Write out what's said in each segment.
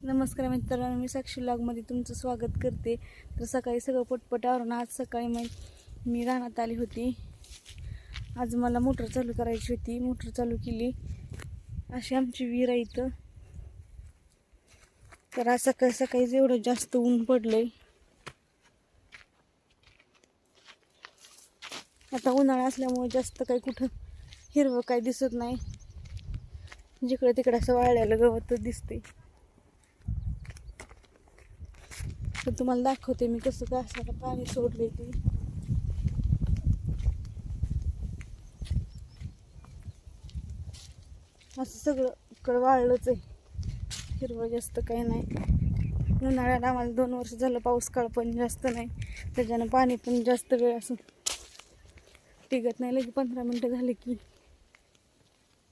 नमस्कार मित्रांनो मी साक्षी लॉगमध्ये तुमचं स्वागत करते. तर सकाळी सगळं पटपटावरून आज सकाळी मग मी रानात आली होती. आज मला मोटर चालू करायची होती. मोटर चालू केली. अशी आमची विहीर आहे इथं. तर आज सकाळी सकाळीच एवढं जास्त ऊन पडलंय आता उन्हाळा असल्यामुळे जास्त काही कुठं हिरवं काही दिसत नाही. जिकडे तिकडे असं वाळलेलं गवतच दिसते तर तुम्हाला दाखवते मी कसं कासाला पाणी सोडले ते. असं सगळं इकडं वाळलंच आहे. हिरवं जास्त काही नाही. उन्हाळ्यात आम्हाला दोन वर्ष झालं पाऊस काळ पण जास्त नाही. त्याच्यानं पाणी पण जास्त वेळ असं टिकत नाही. लगे पंधरा मिनटं झाले की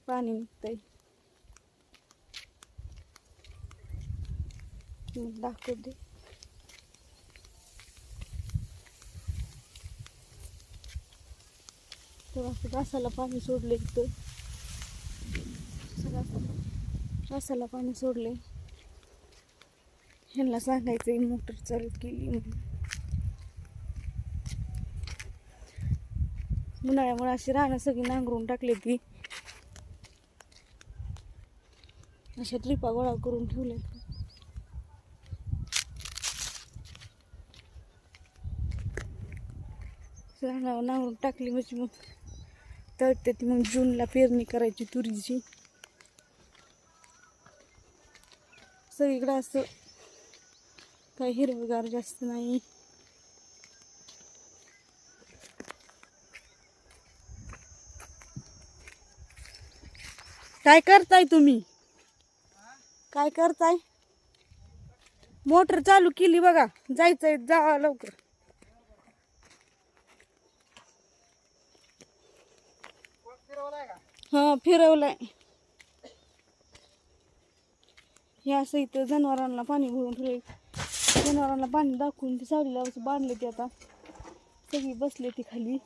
पाणी निघतंय. आहे दाखवते. तर घासाला पाणी सोडले इथं. घासाला- पाणी सोडले ह्यांना सांगायचं मोटर चालू केली म्हणून. उन्हाळ्यामुळे अशी रानं सगळी नांगरून टाकली ती अशा ट्रिपा गोळा करून ठेवल्या रानावर नांगरून टाकली म्हणजे मग तळते ती मग जूनला पेरणी करायची तुरीची. सगळीकडं असं काही हिरवगार जास्त नाही. काय करताय तुम्ही? काय करताय? मोटर चालू केली बघा. जायचंय जा लवकर. हा फिरवलाय. हे असं इथं जनावरांना पाणी भरून ठेवले जनावरांना पाणी दाखवून ती सावलीला असं बांधले ते आता. सगळी बसले ती खाली.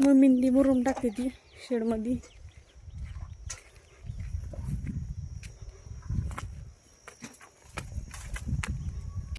मम्मींनी मुरुम टाकते ती शेडमध्ये.